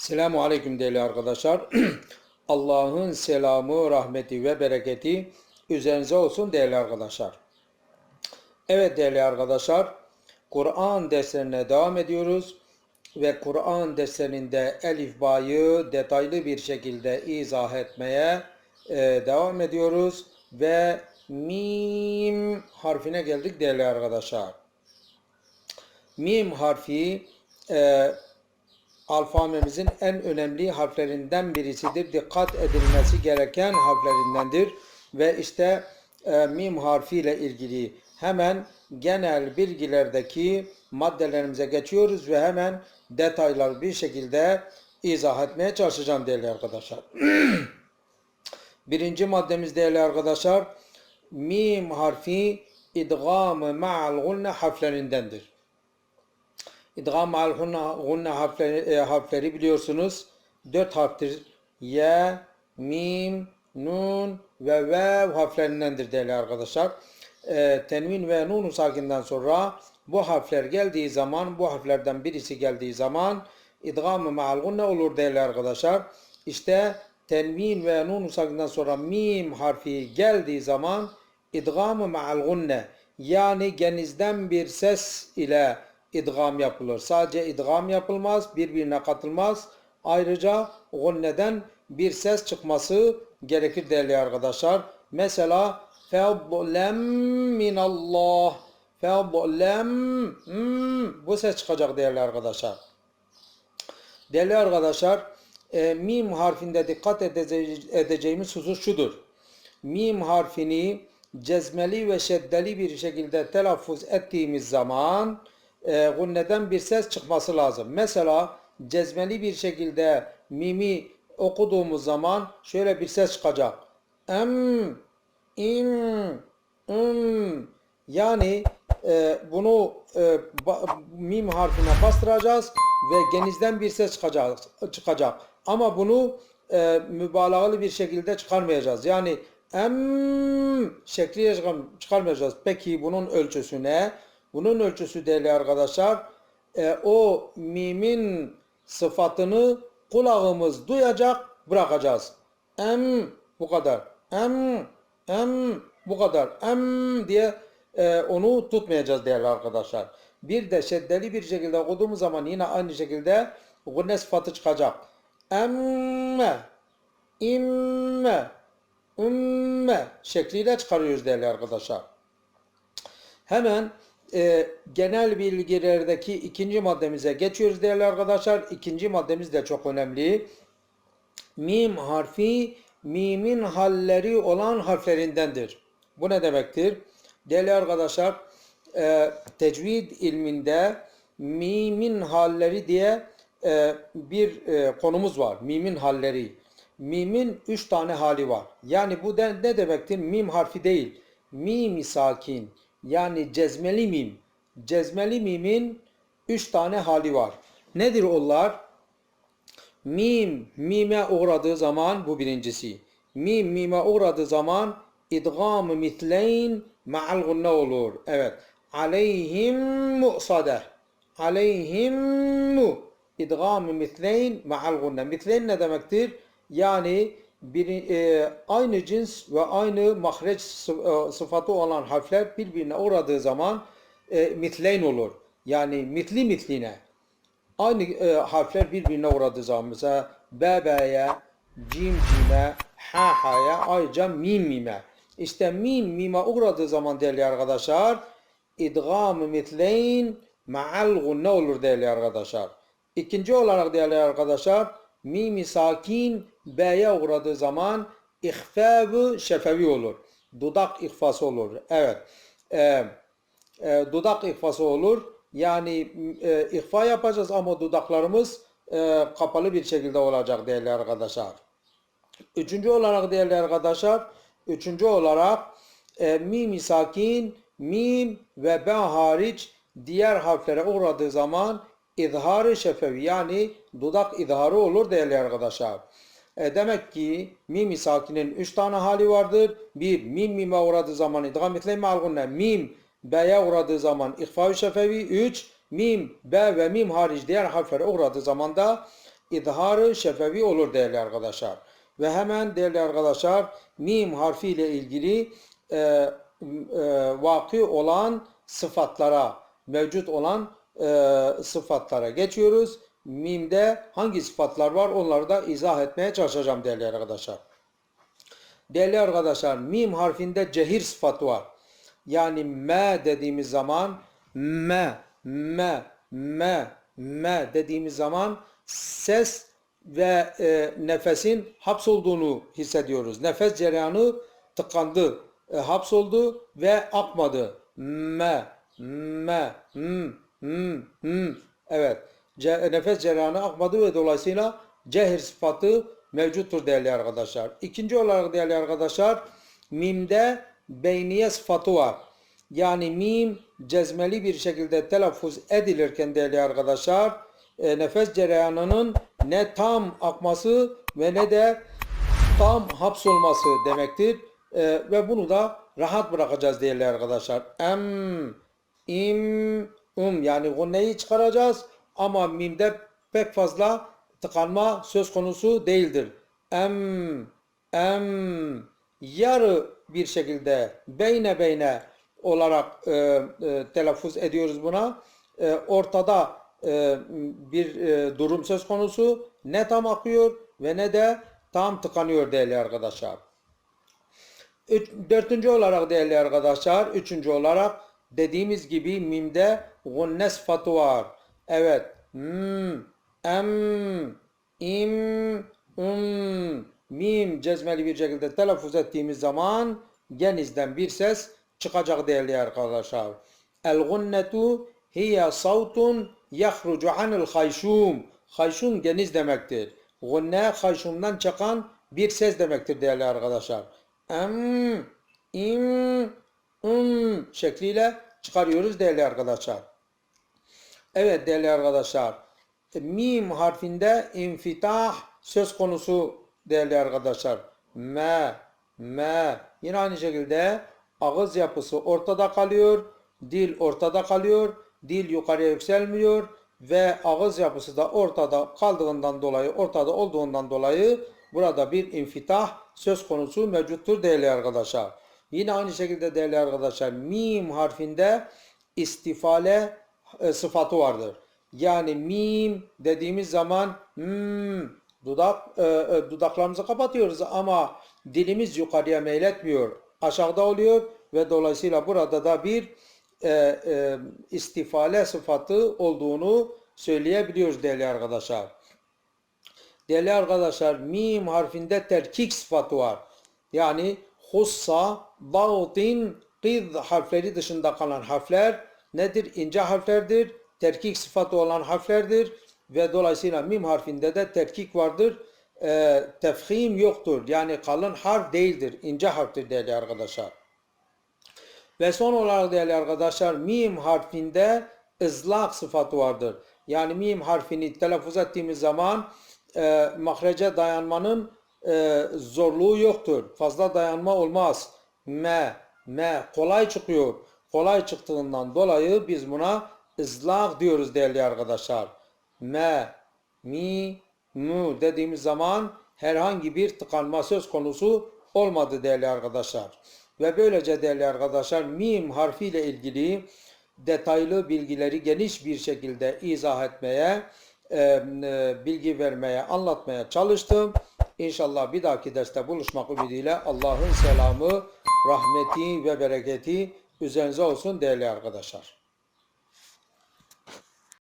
Selamu Aleyküm değerli arkadaşlar. Allah'ın selamı, rahmeti ve bereketi üzerinize olsun değerli arkadaşlar. Evet değerli arkadaşlar, Kur'an derslerine devam ediyoruz ve Kur'an derslerinde elif bayı detaylı bir şekilde izah etmeye e, devam ediyoruz ve mim harfine geldik değerli arkadaşlar. Mim harfi e, alfabemizin en önemli harflerinden birisidir. Dikkat edilmesi gereken harflerindendir. Ve işte e, mim harfi ile ilgili hemen genel bilgilerdeki maddelerimize geçiyoruz ve hemen detaylar bir şekilde izah etmeye çalışacağım değerli arkadaşlar. Birinci maddemiz değerli arkadaşlar mim harfi idgam ma'al gunne harflerindendir. İdgam ma'al gunne harfleri, e, harfleri biliyorsunuz. Dört harftir. Y, mim, nun ve vev harflerindendir değerli arkadaşlar. E, tenvin ve nun sakinden sonra bu harfler geldiği zaman, bu harflerden birisi geldiği zaman idgam-ı ma'al olur değerli arkadaşlar. İşte tenvin ve nun sakinden sonra mim harfi geldiği zaman idgam-ı yani genizden bir ses ile idgam yapılır. Sadece idgam yapılmaz, birbirine katılmaz. Ayrıca gunneden bir ses çıkması gerekir değerli arkadaşlar. Mesela fadlem minallah fadlem hmm, bu ses çıkacak değerli arkadaşlar. Değerli arkadaşlar, e, mim harfinde dikkat edece- edeceğimiz husus şudur. Mim harfini cezmeli ve şeddeli bir şekilde telaffuz ettiğimiz zaman e, gunneden bir ses çıkması lazım. Mesela cezmeli bir şekilde mimi okuduğumuz zaman şöyle bir ses çıkacak. Em, im, ım. Yani e, bunu e, ba- mim harfine bastıracağız ve genizden bir ses çıkacak. çıkacak. Ama bunu e, mübalağalı bir şekilde çıkarmayacağız. Yani em çıkar- çıkarmayacağız. Peki bunun ölçüsü ne? Bunun ölçüsü değerli arkadaşlar e, o mimin sıfatını kulağımız duyacak bırakacağız. Em bu kadar. Em em bu kadar. Em diye e, onu tutmayacağız değerli arkadaşlar. Bir de şeddeli bir şekilde okuduğumuz zaman yine aynı şekilde gunne sıfatı çıkacak. Emme imme ümme şekliyle çıkarıyoruz değerli arkadaşlar. Hemen e, genel bilgilerdeki ikinci maddemize geçiyoruz değerli arkadaşlar. İkinci maddemiz de çok önemli. Mim harfi mimin halleri olan harflerindendir. Bu ne demektir? Değerli arkadaşlar, e, tecvid ilminde mimin halleri diye e, bir e, konumuz var. Mimin halleri. Mimin üç tane hali var. Yani bu de, ne demektir? Mim harfi değil. Mimi sakin. Yani cezmeli mim. Cezmeli mimin üç tane hali var. Nedir onlar? Mim mime uğradığı zaman bu birincisi. Mim mime uğradığı zaman idgam mitleyn ma'al olur. Evet. Aleyhim mu'sade. Aleyhim mu. İdgam mitleyn ma'al. Mitleyn ne demektir? Yani bir, e, aynı cins ve aynı mahreç e, sıfatı olan harfler birbirine uğradığı zaman e, mitleyn olur. Yani mitli mitline. Aynı e, harfler birbirine uğradığı zaman mesela bebe'ye, cim cime, ha ha'ya, ayrıca mim mime. İşte mim mime uğradığı zaman değerli arkadaşlar idgam-ı mitleyn ma'al gunne olur değerli arkadaşlar. İkinci olarak değerli arkadaşlar mimi sakin b'ye uğradığı zaman ihfa şefevi olur. Dudak ihfası olur. Evet. Eee e, dudak ihfası olur. Yani e, ihfa yapacağız ama dudaklarımız e, kapalı bir şekilde olacak değerli arkadaşlar. Üçüncü olarak değerli arkadaşlar, üçüncü olarak e, mim sakin, mim ve ben hariç diğer harflere uğradığı zaman izharı şefevi yani dudak izharı olur değerli arkadaşlar. E, demek ki mim sakinin üç tane hali vardır. Bir, mim mime uğradığı zaman idgam etleyme algınne. Mim B'ye uğradığı zaman ihfa-ı şefevi. Üç, mim, B ve mim hariç diğer harflere uğradığı zaman da idharı şefevi olur değerli arkadaşlar. Ve hemen değerli arkadaşlar mim harfi ile ilgili e, e, vakı olan sıfatlara, mevcut olan e, sıfatlara geçiyoruz. Mimde hangi sıfatlar var onları da izah etmeye çalışacağım değerli arkadaşlar. Değerli arkadaşlar mim harfinde cehir sıfatı var. Yani me dediğimiz zaman me, me, me, me dediğimiz zaman ses ve e, nefesin hapsolduğunu hissediyoruz. Nefes cereyanı tıkandı, e, hapsoldu ve akmadı. Me, me, hmm, hmm, hmm. Evet, nefes cereyanı akmadı ve dolayısıyla cehir sıfatı mevcuttur değerli arkadaşlar. İkinci olarak değerli arkadaşlar, mimde beyniye sıfatı var. Yani mim cezmeli bir şekilde telaffuz edilirken değerli arkadaşlar e, nefes cereyanının ne tam akması ve ne de tam hapsolması demektir. E, ve bunu da rahat bırakacağız değerli arkadaşlar. Em, im, um yani gunneyi çıkaracağız ama mimde pek fazla tıkanma söz konusu değildir. Em, em, yarı bir şekilde beyne beyne olarak e, e, telaffuz ediyoruz buna. E, ortada e, bir e, durum söz konusu. Ne tam akıyor ve ne de tam tıkanıyor değerli arkadaşlar. Üç, dördüncü olarak değerli arkadaşlar, üçüncü olarak dediğimiz gibi mimde gunne sıfatı var. Evet. Hmm, em, im, um, mim cezmeli bir şekilde telaffuz ettiğimiz zaman genizden bir ses çıkacak değerli arkadaşlar. El gunnetu hiye savtun yahrucu anil hayşum. Hayşum geniz demektir. Gunne hayşumdan çıkan bir ses demektir değerli arkadaşlar. Em, im, um şekliyle çıkarıyoruz değerli arkadaşlar. Evet değerli arkadaşlar. Mim harfinde infitah söz konusu değerli arkadaşlar. Me, me. Yine aynı şekilde ağız yapısı ortada kalıyor. Dil ortada kalıyor. Dil yukarıya yükselmiyor. Ve ağız yapısı da ortada kaldığından dolayı, ortada olduğundan dolayı burada bir infitah söz konusu mevcuttur değerli arkadaşlar. Yine aynı şekilde değerli arkadaşlar mim harfinde istifale e, sıfatı vardır. Yani mim dediğimiz zaman hmm, dudak e, e, dudaklarımızı kapatıyoruz ama dilimiz yukarıya meyletmiyor. Aşağıda oluyor ve dolayısıyla burada da bir e, e, istifale sıfatı olduğunu söyleyebiliyoruz değerli arkadaşlar. Değerli arkadaşlar mim harfinde terkik sıfatı var. Yani hussa, dağıtin, qid harfleri dışında kalan harfler nedir? İnce harflerdir. Terkik sıfatı olan harflerdir. Ve dolayısıyla mim harfinde de terkik vardır. E, tefhim yoktur. Yani kalın harf değildir. İnce harftir değerli arkadaşlar. Ve son olarak değerli arkadaşlar mim harfinde ızlak sıfatı vardır. Yani mim harfini telaffuz ettiğimiz zaman e, mahrece dayanmanın e, zorluğu yoktur. Fazla dayanma olmaz. Me, me kolay çıkıyor. Kolay çıktığından dolayı biz buna ızlak diyoruz değerli arkadaşlar. Me, mi, mu dediğimiz zaman herhangi bir tıkanma söz konusu olmadı değerli arkadaşlar. Ve böylece değerli arkadaşlar mim harfi ile ilgili detaylı bilgileri geniş bir şekilde izah etmeye, e, e, bilgi vermeye, anlatmaya çalıştım. İnşallah bir dahaki derste buluşmak ümidiyle Allah'ın selamı, rahmeti ve bereketi üzerinize olsun değerli arkadaşlar.